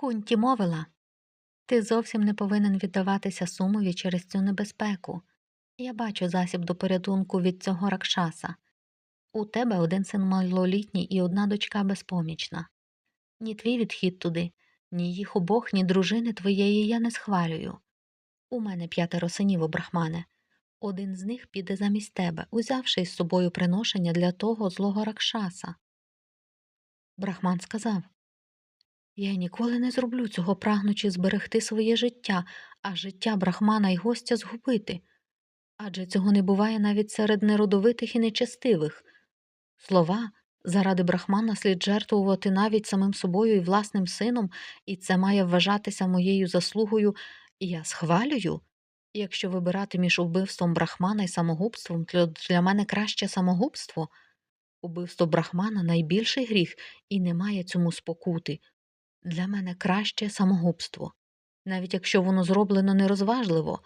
Кунті мовила ти зовсім не повинен віддаватися сумові через цю небезпеку. Я бачу засіб до порятунку від цього ракшаса. У тебе один син малолітній і одна дочка безпомічна. Ні твій відхід туди, ні їх обох, ні дружини твоєї я не схвалюю. У мене п'ятеро синів брахмане. Один з них піде замість тебе, узявши із собою приношення для того злого ракшаса. Брахман сказав Я ніколи не зроблю цього, прагнучи зберегти своє життя, а життя брахмана й гостя згубити. Адже цього не буває навіть серед неродовитих і нечестивих. Слова заради брахмана слід жертвувати навіть самим собою і власним сином, і це має вважатися моєю заслугою, і я схвалюю. Якщо вибирати між убивством брахмана і самогубством, то для мене краще самогубство. Убивство брахмана найбільший гріх і немає цьому спокути. Для мене краще самогубство, навіть якщо воно зроблено нерозважливо.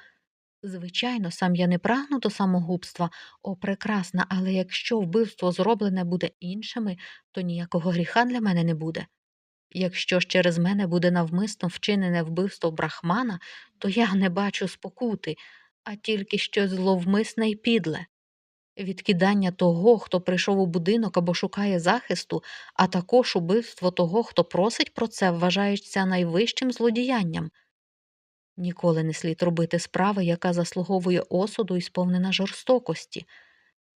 Звичайно, сам я не прагну до самогубства, о, прекрасна, але якщо вбивство зроблене буде іншими, то ніякого гріха для мене не буде. Якщо ж через мене буде навмисно вчинене вбивство брахмана, то я не бачу спокути, а тільки щось зловмисне й підле. Відкидання того, хто прийшов у будинок або шукає захисту, а також убивство того, хто просить про це, вважається найвищим злодіянням. Ніколи не слід робити справи, яка заслуговує осуду і сповнена жорстокості.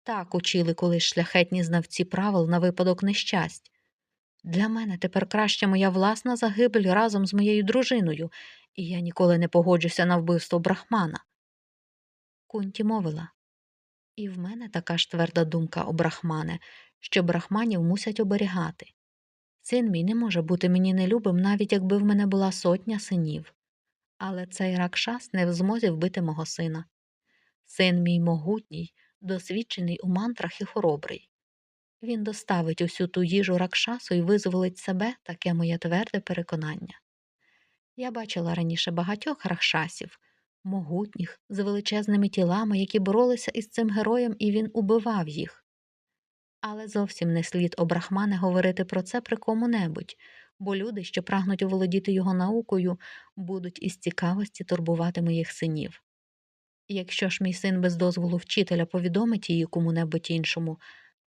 Так учили колись шляхетні знавці правил на випадок нещасть. Для мене тепер краще моя власна загибель разом з моєю дружиною, і я ніколи не погоджуся на вбивство брахмана. Кунті мовила і в мене така ж тверда думка о брахмане, що брахманів мусять оберігати. Син мій не може бути мені нелюбим, навіть якби в мене була сотня синів. Але цей ракшас не в змозі вбити мого сина. Син мій могутній, досвідчений у мантрах і хоробрий. Він доставить усю ту їжу ракшасу і визволить себе таке моє тверде переконання. Я бачила раніше багатьох ракшасів, могутніх, з величезними тілами, які боролися із цим героєм, і він убивав їх. Але зовсім не слід о брахмане говорити про це при кому-небудь, бо люди, що прагнуть оволодіти його наукою, будуть із цікавості турбувати моїх синів. Якщо ж мій син без дозволу вчителя повідомить її кому-небудь іншому,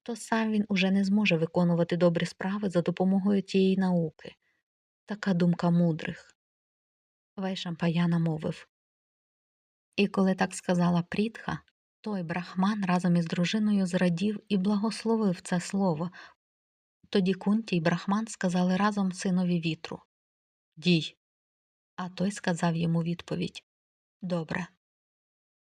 то сам він уже не зможе виконувати добрі справи за допомогою тієї науки. Така думка мудрих. Вайшампаяна мовив. І коли так сказала Прітха, той брахман разом із дружиною зрадів і благословив це слово. Тоді Кунті й брахман сказали разом синові вітру Дій. А той сказав йому відповідь Добре.